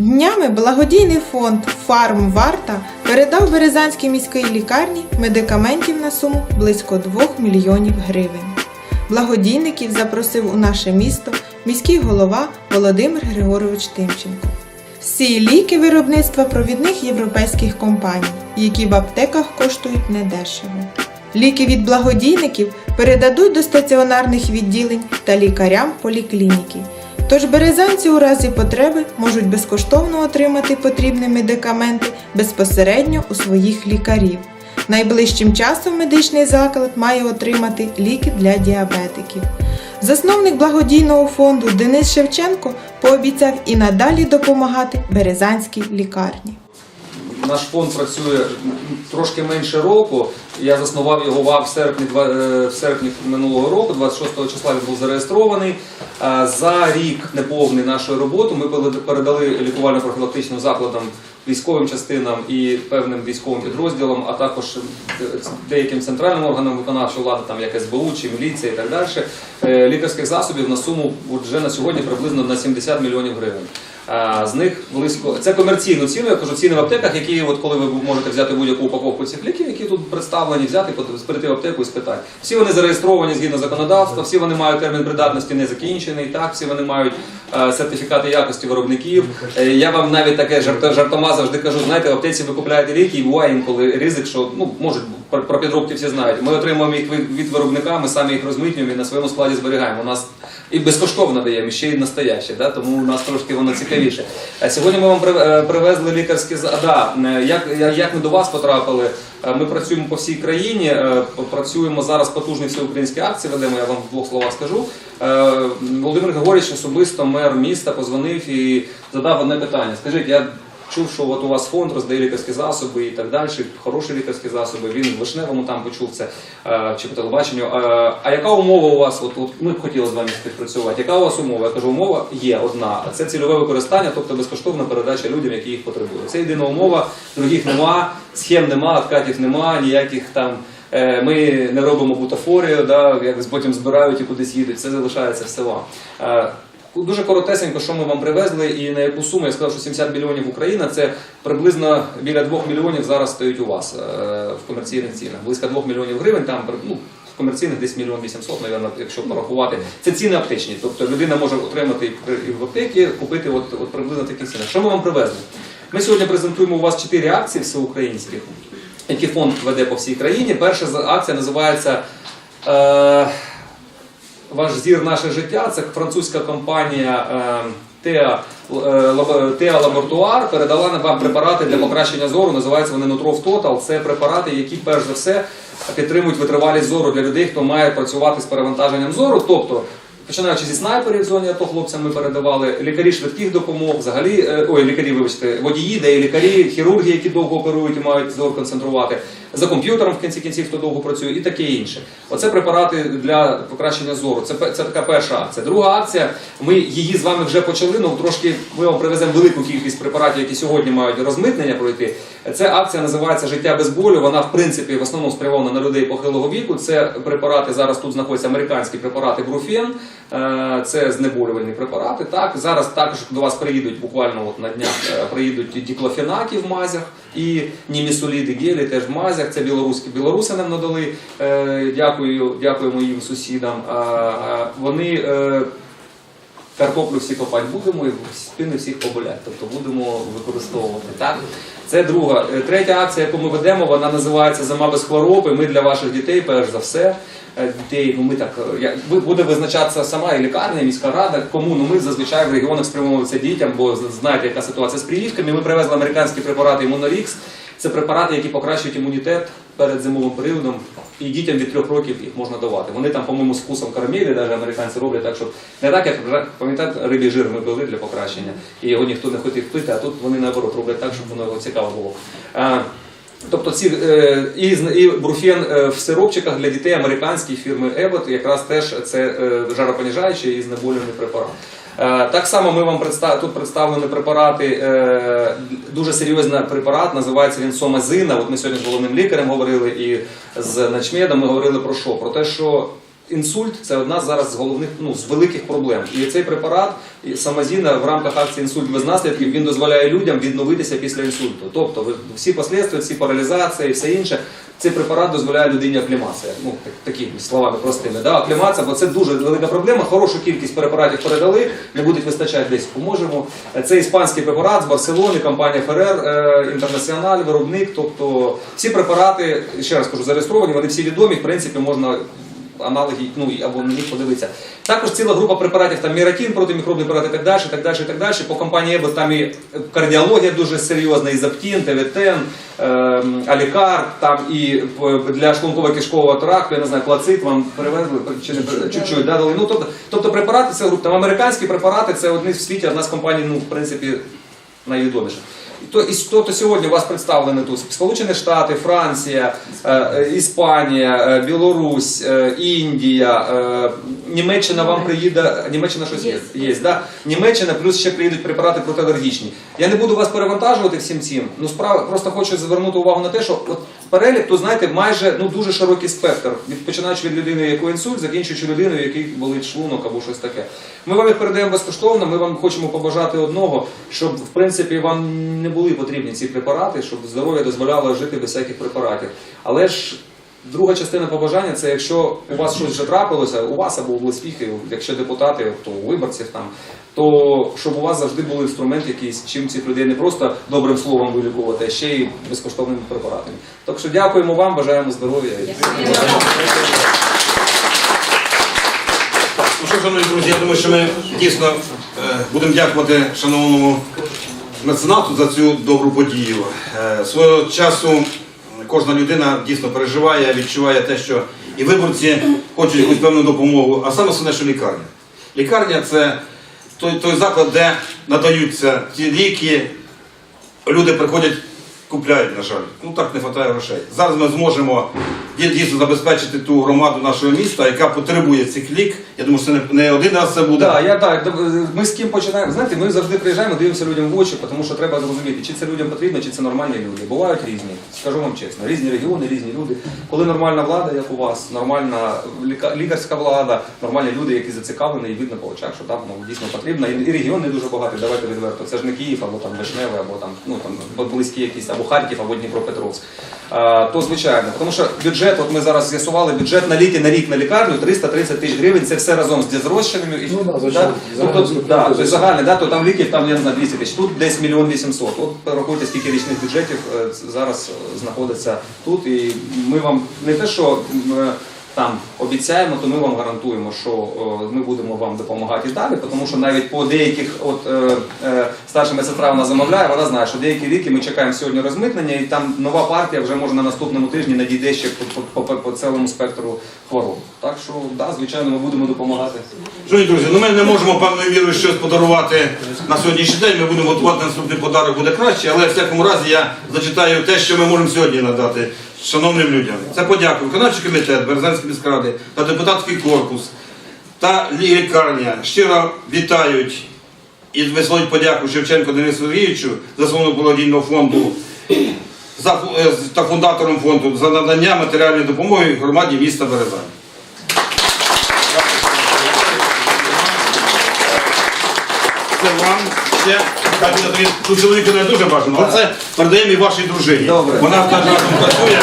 Днями благодійний фонд Фарм Варта передав Березанській міській лікарні медикаментів на суму близько 2 мільйонів гривень. Благодійників запросив у наше місто міський голова Володимир Григорович Тимченко. Всі ліки виробництва провідних європейських компаній, які в аптеках коштують недешево. Ліки від благодійників передадуть до стаціонарних відділень та лікарям поліклініки. Тож березанці у разі потреби можуть безкоштовно отримати потрібні медикаменти безпосередньо у своїх лікарів. Найближчим часом медичний заклад має отримати ліки для діабетиків. Засновник благодійного фонду Денис Шевченко пообіцяв і надалі допомагати березанській лікарні. Наш фонд працює трошки менше року. Я заснував його в серпні, е, в серпні минулого року, 26 числа він був зареєстрований. За рік неповний нашої роботи ми передали лікувально-профілактичним закладам, військовим частинам і певним військовим підрозділам, а також деяким центральним органам виконавчої влади, там як СБУ чи міліція і так далі, е, лікарських засобів на суму вже на сьогодні приблизно на 70 мільйонів гривень. З них близько це комерційну ціну, я кажу, ціни в аптеках, які от коли ви можете взяти будь-яку упаковку цих ліків, які тут представлені, взяти, прийти в аптеку і спитати. Всі вони зареєстровані згідно законодавства, всі вони мають термін придатності не закінчений, так, всі вони мають сертифікати якості виробників. Е, я вам навіть таке жартома завжди кажу, знаєте, в аптеці ви купуєте ліки, і буває інколи ризик, що ну можуть про, підробки всі знають. Ми отримуємо їх від, виробника, ми самі їх розмитнюємо і на своєму складі зберігаємо. У нас і безкоштовно даємо, ще й настояще, да? тому у нас трошки воно цікавіше. А сьогодні ми вам е, привезли лікарські да, е, як, як- ми до вас потрапили? Е, Ми працюємо по всій країні, е, працюємо зараз потужні всеукраїнські акції. Ведемо, я вам в двох словах скажу. Е, Володимир Григорійович особисто мер міста позвонив і задав одне питання. Скажіть, я чув, що от у вас фонд роздає лікарські засоби і так далі, хороші лікарські засоби. Він в Вишневому там почув це е, чи по телебаченню. Е, А яка умова у вас? От, от ми б хотіли з вами співпрацювати. Яка у вас умова? Я кажу, умова є одна. Це цільове використання, тобто безкоштовна передача людям, які їх потребують. Це єдина умова, других нема, схем нема, откатів нема, ніяких там. Е, Ми не робимо бутафорію, да, як потім збирають і кудись їдуть. Це залишається все вам. Е, Дуже коротесенько, що ми вам привезли і на яку суму. Я сказав, що 70 мільйонів Україна це приблизно біля 2 мільйонів зараз стоїть у вас е, в комерційних цінах. Близько 2 мільйонів гривень, там ну, в комерційних десь мільйон 800, мабуть, якщо порахувати. Це ціни аптечні. Тобто людина може отримати і в аптекі, купити от, от приблизно такі ціни. Що ми вам привезли? Ми сьогодні презентуємо у вас 4 акції всеукраїнських, які фонд веде по всій країні. Перша акція називається. Е, ваш зір наше життя. Це французька компанія е, Теа, е, Теа Лабортуар передала вам препарати для покращення зору. Називаються вони Nutrov Total. Це препарати, які перш за все підтримують витривалість зору для людей, хто має працювати з перевантаженням зору. Тобто, починаючи зі снайперів в зоні АТО хлопцям ми передавали, лікарі швидких допомог, взагалі, е, ой, лікарі, вибачте, водії, де і лікарі, хірурги, які довго оперують і мають зор концентрувати, за комп'ютером в кінці кінців, хто довго працює, і таке інше. Оце препарати для покращення зору. Це, це така перша акція. Друга акція. Ми її з вами вже почали. Ну трошки ми вам привеземо велику кількість препаратів, які сьогодні мають розмитнення пройти. Це акція називається Життя без болю. Вона в принципі в основному спрямована на людей похилого віку. Це препарати зараз тут знаходяться американські препарати Бруфен. Це знеболювальні препарати. Так зараз також до вас приїдуть буквально от на днях е, приїдуть діклофенаки в мазях і німісоліди гелі теж в мазях. Це білоруські білоруси нам надали. Е, Дякую, дякуємо їм сусідам. Вони е, картоплю всі копати будемо і спини всіх поболять. Тобто будемо використовувати. Так? Це друга. Е, Третя акція, яку ми ведемо, вона називається Зима без хвороби. Ми для ваших дітей, перш за все. е, Дітей, ну ми так е, буде визначатися сама і лікарня, і міська рада. Кому ну ми зазвичай в регіонах спрямовуємо це дітям, бо знаєте, яка ситуація з прививками. Ми привезли американські препарати Імунорікс. Це препарати, які покращують імунітет перед зимовим періодом, і дітям від трьох років їх можна давати. Вони там, по-моєму, з вкусом карамелі, навіть американці роблять так, щоб не так, як пам'ятаєте, рибі жир ми пили для покращення, і його ніхто не хотів пити, а тут вони наоборот роблять так, щоб воно цікаво було. Тобто ці е, і, і бруфен е, в сиропчиках для дітей американської фірми Abbott якраз теж це е, жаропоніжаючий і знеболювальний препарат. Е, Так само ми вам представ... тут представлені препарати, е, дуже серйозний препарат, називається він Сомазина. От ми сьогодні з головним лікарем говорили і з начмедом ми говорили про що? Про те, що інсульт це одна зараз з головних ну, з великих проблем. І цей препарат і самозіна в рамках акції інсульт без наслідків він дозволяє людям відновитися після інсульту. Тобто всі послідствия, всі паралізації, все інше. Цей препарат дозволяє людині аклімація. Ну так, такими словами простими. Да? Аклімація, бо це дуже велика проблема. Хорошу кількість препаратів передали, не буде вистачати десь поможемо. Це іспанський препарат з Барселони, компанія Ферер е, Інтернаціональ, виробник. Тобто всі препарати, ще раз кажу, зареєстровані, вони всі відомі. В принципі, можна аналоги, ну або на них подивитися. Також ціла група препаратів, там міратін, протимікробний препарат і так далі, і так далі, і так далі. По компанії Ебо там і кардіологія дуже серйозна, і Заптін, ТВТен, ем, Алікар, там і для шлунково-кишкового тракту, я не знаю, плацит вам перевезли, чи не чуть-чуть, да, дали. Ну, тобто, тобто препарати це група, там американські препарати, це одні в світі, одна з компаній, ну, в принципі, найвідоміша. То, і, тобто сьогодні у вас представлені тут Сполучені Штати, Франція, е, е, Іспанія, е, Білорусь, Індія, Німеччина вам приїде, Німеччина щось є, є да? Німеччина, плюс ще приїдуть препарати протиалергічні. Я не буду вас перевантажувати всім цим, ну справа просто хочу звернути увагу на те, що от перелік, то знаєте, майже ну дуже широкий спектр, від починаючи від людини, яку інсульт, закінчуючи людиною, який болить шлунок або щось таке. Ми вам їх передаємо безкоштовно. Ми вам хочемо побажати одного, щоб в принципі вам не були потрібні ці препарати, щоб здоров'я дозволяло жити без всяких препаратів. Але ж друга частина побажання це якщо у вас щось вже трапилося, у вас або у близьких, якщо депутати, то у виборців там. То щоб у вас завжди був інструмент якийсь, чим цих людей не просто добрим словом вилікувати, а ще й безкоштовними препаратами. Так що дякуємо вам, бажаємо здоров'я. Ну що, шановні друзі, я думаю, що ми дійсно е, будемо дякувати шановному меценату за цю добру подію. Е, Свого часу кожна людина дійсно переживає, відчуває те, що і виборці хочуть якусь певну допомогу, а саме основне, що лікарня. Лікарня це той, той заклад, де надаються ті ліки, люди приходять, купляють, на жаль. Ну так не вистачає грошей. Зараз ми зможемо дійсно забезпечити ту громаду нашого міста, яка потребує цих лік. Я думаю, що це не, один раз це буде. Да, я так. Ми з ким починаємо. Знаєте, ми завжди приїжджаємо, дивимося людям в очі, тому що треба зрозуміти, чи це людям потрібно, чи це нормальні люди. Бувають різні. Скажу вам чесно, різні регіони, різні люди. Коли нормальна влада, як у вас, нормальна лікарська влада, нормальні люди, які зацікавлені, і видно по очах, що там ну, дійсно потрібно. І, і регіон не дуже багатий, давайте відверто. Це ж не Київ, або там Вишневе, або там ну там близькі якісь, або Харків, або Дніпропетровськ. То звичайно, тому що бюджет, от ми зараз з'ясували, бюджет на ліки на рік на лікарню 330 тисяч гривень. Це все разом з зрощеними. І, Ну, да, звичайно. Тобто, да, то загальне, да, то там ліків там, я не знаю, 200 тисяч, тут десь мільйон 800. От порахуйте, скільки річних бюджетів е, зараз е, знаходиться тут. І ми вам не те, що е, там обіцяємо, то ми вам гарантуємо, що е, ми будемо вам допомагати далі, тому що навіть по деяких, от е, е, старша медсестра вона замовляє, вона знає, що деякі ліки ми чекаємо сьогодні розмитнення, і там нова партія вже може на наступному тижні надійде ще по, по, по, по цілому спектру хвороб. Так що, да, звичайно, ми будемо допомагати. Шановні друзі, ну ми не можемо певною вірою щось подарувати на сьогоднішній день. Ми будемо готувати наступний подарок буде краще, але в всякому разі я зачитаю те, що ми можемо сьогодні надати шановним людям. Це подяку виконавчий комітет Березанської міськради та депутатський корпус та лікарня щиро вітають і висловлюють подяку Шевченко Денису Сергійовичу, засновнику благодійного фонду за, е, та фундатором фонду за надання матеріальної допомоги громаді міста Березань. Це вам ще так, тут чоловіка не дуже бажано, але це передаємо і вашій дружині. Добре. Вона в разом працює.